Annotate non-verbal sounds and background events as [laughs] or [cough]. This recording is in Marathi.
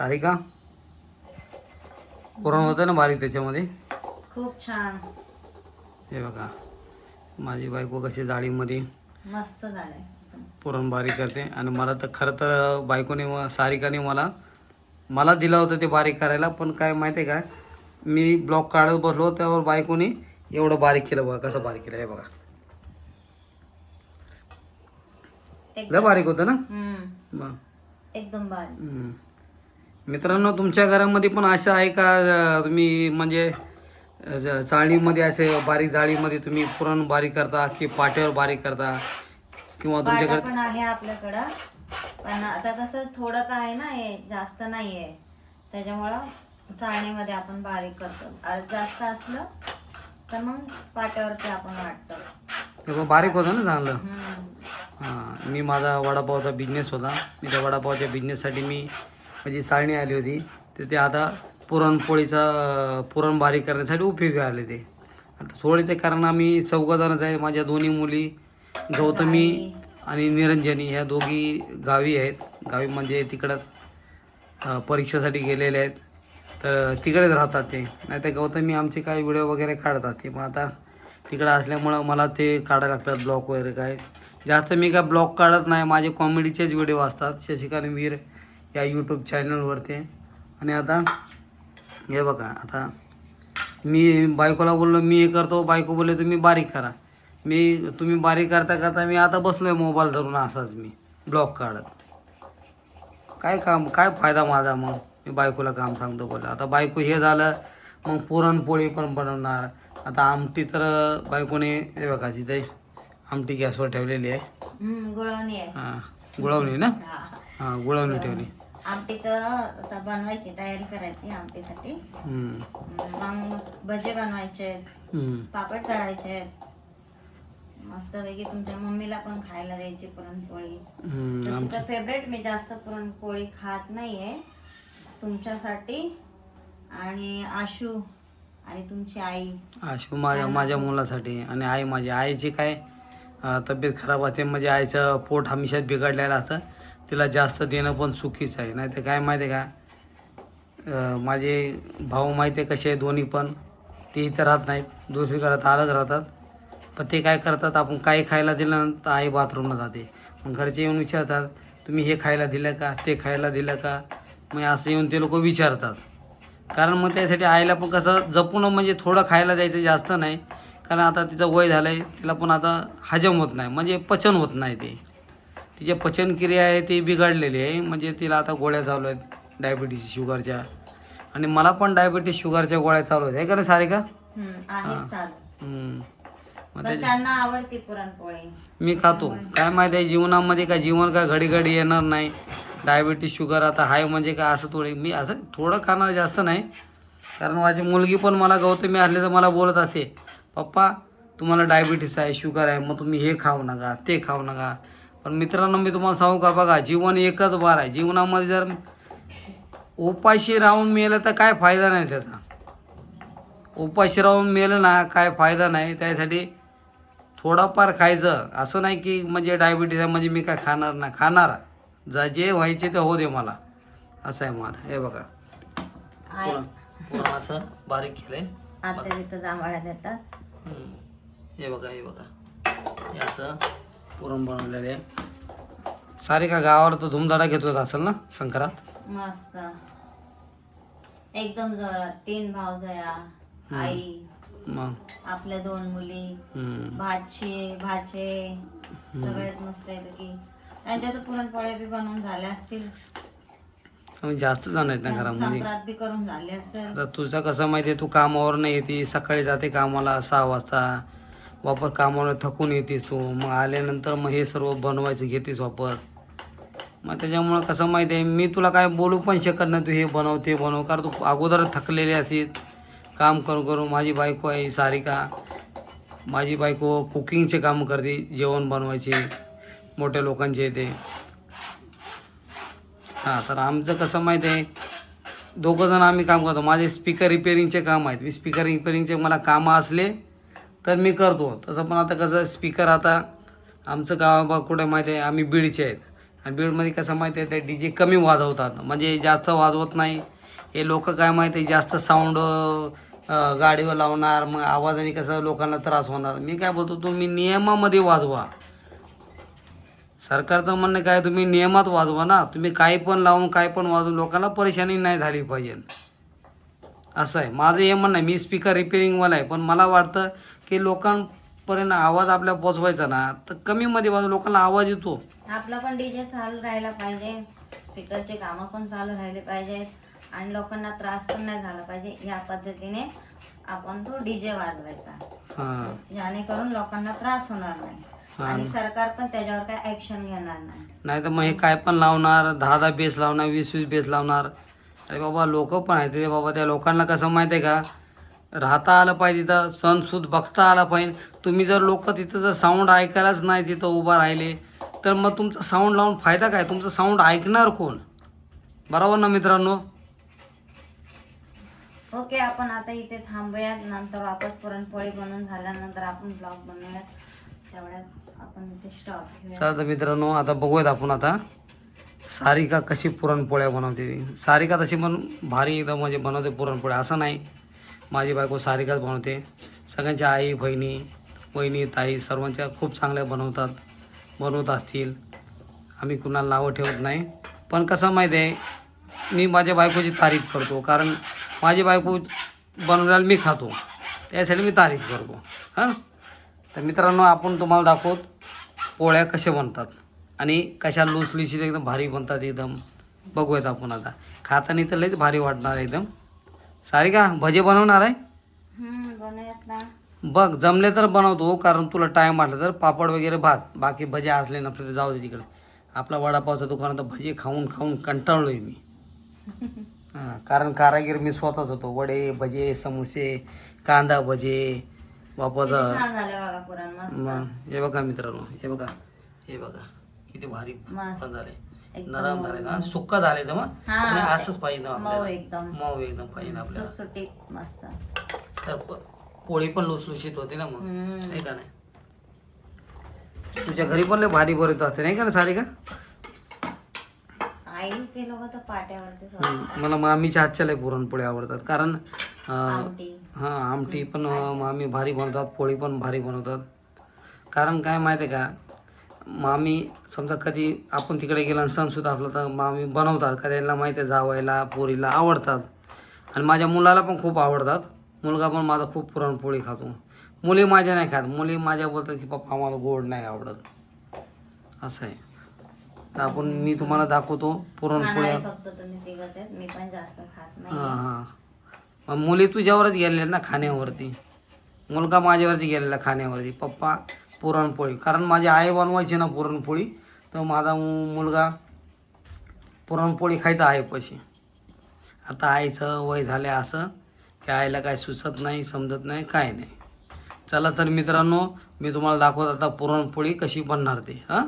सारिका पुरण होतं ना बारीक त्याच्यामध्ये? खूप छान. हे बघा. माझी बायको कशी जाळीमध्ये मस्त झालंय. पुरण बारीक करते. आणि मला तर खरं तर बायकोने म- सारिकाने मला मला दिलं होतं ते बारीक करायला पण काय माहिती आहे का? मी ब्लॉक काढत बसलो त्यावर बायकोने एवढं बारीक केलं बघा कसं बारीक केलं हे बघा. लय बारीक होतं ना? हम्म, मग एकदम बारीक. हम्म. मित्रांनो तुमच्या घरामध्ये पण असं आहे का तुम्ही म्हणजे चाळणीमध्ये असे बारीक जाळीमध्ये तुम्ही पुरण बारीक करता की पाट्यावर बारीक करता? किंवा तुमच्याकडे पण आहे आपल्याकडं पण आता कसं थोडंच आहे ना हे जास्त नाही आहे त्याच्यामुळं चाळणीमध्ये आपण बारीक करतो. जास्त असलं तर मग पाट्यावरती आपण वाटतो. बारीक होतं ना चांगलं. हां मी माझा वडापावचा बिझनेस होता. मी त्या वडापावच्या बिझनेससाठी मी म्हणजे माझी चाळणी आली होती. तर ते आता पुरणपोळीचा पुरण बारीक करण्यासाठी उपयोगी आले ते. आता थोडे ते कारण आम्ही चौघजणच आहे. माझ्या दोन्ही मुली गौतमी आणि निरंजनी ह्या दोघी गावी आहेत. गावी म्हणजे तिकडं परीक्षेसाठी गेलेले आहेत. तर तिकडेच राहतात ते. नाही तर गौतमी आमचे काही व्हिडिओ वगैरे काढतात ते. पण आता तिकडं असल्यामुळं मला ते काढायला लागतात ब्लॉग वगैरे काय. जास्त मी काय ब्लॉग काढत नाही. माझे कॉमेडीचेच व्हिडिओ असतात. शशिकांत वीर या यूट्यूब चॅनलवरती आणि आता हे बघा आता मी बायकोला बोललो मी हे करतो बायको बोलले तुम्ही बारीक करा. मी तुम्ही बारीक करता करता मी आता बसलो आहे मोबाईल धरून असाच मी ब्लॉग काढत. काय काम काय फायदा माझा मग? मी बायकोला काम सांगतो बोलला. आता बायको हे झालं मग पुरणपोळी पण बनवणार. आता आमटी तर बायकोने हे बघा तिथे आमटी गॅसवर ठेवलेली आहे. गुळवणी आहे. हां गुळवणी ना. हां गुळवणी ठेवली. आमटी तर आता बनवायची तयारी करायची आमटीसाठी. मग भजे बनवायचे पापड तळायचे मस्तपैकी तुमच्या मम्मीला पण खायला द्यायची पुरणपोळी. तर फेवरेट मी जास्त पुरणपोळी खात नाहीये. तुमच्यासाठी आणि आशू आणि तुमची आई. आशू माझ्या माझ्या मुलासाठी आणि आई माझी. आईची काय तब्येत खराब असते म्हणजे आईचं पोट हमेशा बिघडलेलं असतं. तिला जास्त देणं पण चुकीचं आहे. नाही तर काय माहिती आहे का? माझे भाऊ माहिती आहे कसे आहे दोन्ही पण. ते इथं राहत नाहीत. दुसरीकडे अलग राहतात. पण ते काय करतात आपण काही खायला दिलं तर आई बाथरूमला जाते. मग घरचे येऊन विचारतात तुम्ही हे खायला दिलं का? ते खायला दिलं का? मग असं येऊन ते लोक विचारतात. कारण मग त्यासाठी आईला पण कसं जपून म्हणजे थोडं खायला द्यायचं जास्त नाही. कारण आता तिचं वय झालं आहे तिला पण आता हजम होत नाही. म्हणजे पचन होत नाही ते. तिची पचनक्रिया आहे ती बिघडलेली आहे. म्हणजे तिला आता गोळ्या चालू आहेत डायबिटीस शुगरच्या आणि मला पण डायबिटीस शुगरच्या गोळ्या चालू आहेत. आहे का नाही सारिका? त्यांना आवडती पुरणपोळी. मी खातो. काय माहिती आहे जीवनामध्ये काय जीवन काय घडी घडी येणार नाही. डायबिटीस शुगर आता हाय म्हणजे काय असं थोडे मी असं थोडं खाणार जास्त नाही. कारण माझी मुलगी पण मला गौतमी असले तर मला बोलत असते पप्पा तुम्हाला डायबिटीस आहे शुगर आहे मग तुम्ही हे खाऊ नका ते खाऊ नका. पण मित्रांनो मी तुम्हाला सांगू का बघा जीवन एकच बार आहे. जीवनामध्ये जर उपाशी राहून मेलं तर काय फायदा नाही त्याचा. उपाशी राहून मेलं ना काय फायदा नाही. त्यासाठी थोडंफार खायचं. असं नाही की म्हणजे डायबिटीस आहे म्हणजे मी काय खाणार नाही. खाणार. जा जे व्हायचे ते होऊ दे मला. असं आहे मला हे बघा. आहे पुरण असं बारीक केलंय? आता तिथं जांभळ्या देतात. हम्म. हे बघा हे बघा. हे असं. पुरण बनवलेलं आहे. सारे का गावावर तर धुमधडा घेतो असेल ना संक्रांत? मस्त. एकदम जोरात. तीन भावजया आई मग? आपल्या दोन मुली हम्म. भाची भाचे सगळेच मस्त आहे पैकी त्यांच्या तर पुरणपोळ्या बी बनवून झाल्या असतील. आम्ही जास्त जण आहेत ना घरामध्ये. संक्रांत बी करून झाले असेल. आता तुझं कसं माहिती आहे तू कामावर नाही येते सकाळी जाते कामाला सहा वाजता. वापस कामावर थकून येतेस तू. मग आल्यानंतर मग हे सर्व बनवायचं घेतेस वापस मग त्याच्यामुळं कसं माहिती आहे मी तुला काय बोलू पण शकत नाही तू हे बनव ते बनव. कारण तू अगोदर थकलेली असेल. काम करू करू. माझी बायको आहे सारिका. माझी बायको कुकिंगचे काम करते जेवण बनवायचे. मोठ्या लोकांचे ते. हां तर आमचं कसं माहिती आहे दोघंजण आम्ही काम करतो. माझे स्पीकर रिपेरिंगचे काम आहेत. मी स्पीकर रिपेरिंगचे मला कामं असले तर मी करतो. तसं पण आता कसं स्पीकर आता आमचं गाव बा कुठे माहिती आहे आम्ही बीडचे आहेत. आणि बीडमध्ये कसं माहिती आहे ते डी जे कमी वाजवतात. म्हणजे जास्त वाजवत नाही. हे लोक काय माहिती आहे जास्त साऊंड गाडीवर लावणार मग आवाजाने कसं लोकांना त्रास होणार. मी काय बोलतो तुम्ही नियमामध्ये वाजवा. सरकारचं म्हणणं काय तुम्ही नियमात वाजवा ना. तुम्ही काही पण लावून काय पण वाजवून लोकांना परेशानी नाही झाली पाहिजे. असं आहे. माझं हे म्हणणं आहे मी स्पीकर रिपेअरिंगवाला आहे. पण मला वाटतं की लोकांपर्यंत आवाज आपल्या पोचवायचा ना तर कमीमध्ये वाजव लोकांना आवाज येतो. आपला पण डीजे चालू राहायला पाहिजे स्पीकरचे कामं पण चालू राहिले पाहिजेत आणि लोकांना त्रास पण नाही झाला पाहिजे या पद्धतीने आपण तो डीजे वाजवायचा. जेणेकरून लोकांना त्रास होणार नाही. आणि सरकार पण त्याच्यावर काय ऍक्शन घेणार नाही. नाही तर मग हे काय पण लावणार दहा दहा बेस लावणार वीस वीस बेस लावणार. अरे बाबा लोक पण आहेत रे बाबा त्या लोकांना कसं माहिती आहे का? राहता आलं पाहिजे तिथं सणसूद बघता आला पाहिजे. तुम्ही जर लोक तिथं जर साऊंड ऐकायलाच नाही तिथं उभा राहिले तर मग तुमचं साऊंड लावून फायदा काय? तुमचं साऊंड ऐकणार कोण? बरोबर ना मित्रांनो? ओके आपण आता इथे थांबूयात. नंतर वापस पुरणपोळी बनवून झाल्यानंतर आपण ब्लॉग बनवूयात. तेवढ्यात आपण इथे स्टॉप घेऊया चला तर मित्रांनो आता बघूयात आपण आता. सारिका कशी पुरणपोळ्या बनवते. सारिका तशी पण भारी एकदम म्हणजे बनवते पुरणपोळ्या. असं नाही. माझी बायको सारिकाच बनवते. सगळ्यांच्या आई बहिणी बहिणी ताई सर्वांच्या खूप चांगल्या बनवतात बनवत असतील. आम्ही कुणाला नावं ठेवत नाही. पण कसं माहिती आहे मी माझ्या बायकोची तारीफ करतो. कारण माझी बायको बनवल्याला मी खातो. त्यासाठी मी तारीफ करतो. हां? तर मित्रांनो आपण तुम्हाला दाखवत पोळ्या कशा बनतात. आणि कशा लुसलुशीत एकदम भारी बनतात एकदम. बघूयात आपण आता. खाताना तर लईच भारी वाटणार एकदम. सारी का भजे बनवणार आहे? हम्म, बनवूयात ना. बघ जमले तर बनवतो कारण तुला टाईम वाटला तर. पापड वगैरे भात बाकी भजे असले नसले तर जाऊ दे तिकडे. आपला वडापावचं दुकान तर भजे खाऊन खाऊन कंटाळलो आहे मी. [laughs] हां कारण कारागीर मी स्वतःच होतो. वडे भजे समोसे कांदा भजे वापस किती छान झाले बघा पुरण मस्त. मग हे बघा मित्रांनो हे बघा हे बघा किती भारी मस्त. पण झाले नरम झाले ना सुक्का झाले तर मग आणि असंच पाहिजे ना मऊ एकदम. मऊ एकदम पाहिजे ना आपल्याला. सुटसुटीत मस्त. तर प- पोळी पण लुसलुशीत होती ना मग. नाही का नाही? तुझ्या घरी पण लय भारी बरं असते नाही का ना सारी का आई ते लोक तर पाट्यावरती हम्म, मला मामीच्या हातच्या लय पुरणपोळी आवडतात. कारण अं, आमटी. हां आमटी पण अं, मामी भारी बनवतात पोळी पण भारी बनवतात. कारण काय माहिती आहे का? मामी समजा कधी आपण तिकडे गेला आणि सणसुद्धा आपलं तर मामी बनवतात का त्यांना माहिती आहे जावायला पोरीला आवडतात. आणि माझ्या मुलाला पण खूप आवडतात. मुलगा पण माझा खूप पुरणपोळी खातो. मुली माझ्या नाही खात. मुली माझ्या बोलतात की पप्पा आम्हाला गोड नाही आवडत. असं आहे. तर आपण मी तुम्हाला दाखवतो पुरणपोळ्या नाही. हां हां. मग मुली तुझ्यावरच गेलेल्या ना खाण्यावरती? मुलगा माझ्यावरती गेलेला खाण्यावरती. पप्पा पुरणपोळी. कारण माझी आई बनवायची ना पुरणपोळी तर माझा मु- मुलगा पुरणपोळी खायचा आहे पैसे. आता आईचं वय झालं असं की आईला काय सुचत नाही समजत नाही काय नाही. चला तर मित्रांनो मी तुम्हाला दाखवत आता पुरणपोळी कशी बनणार ते हां?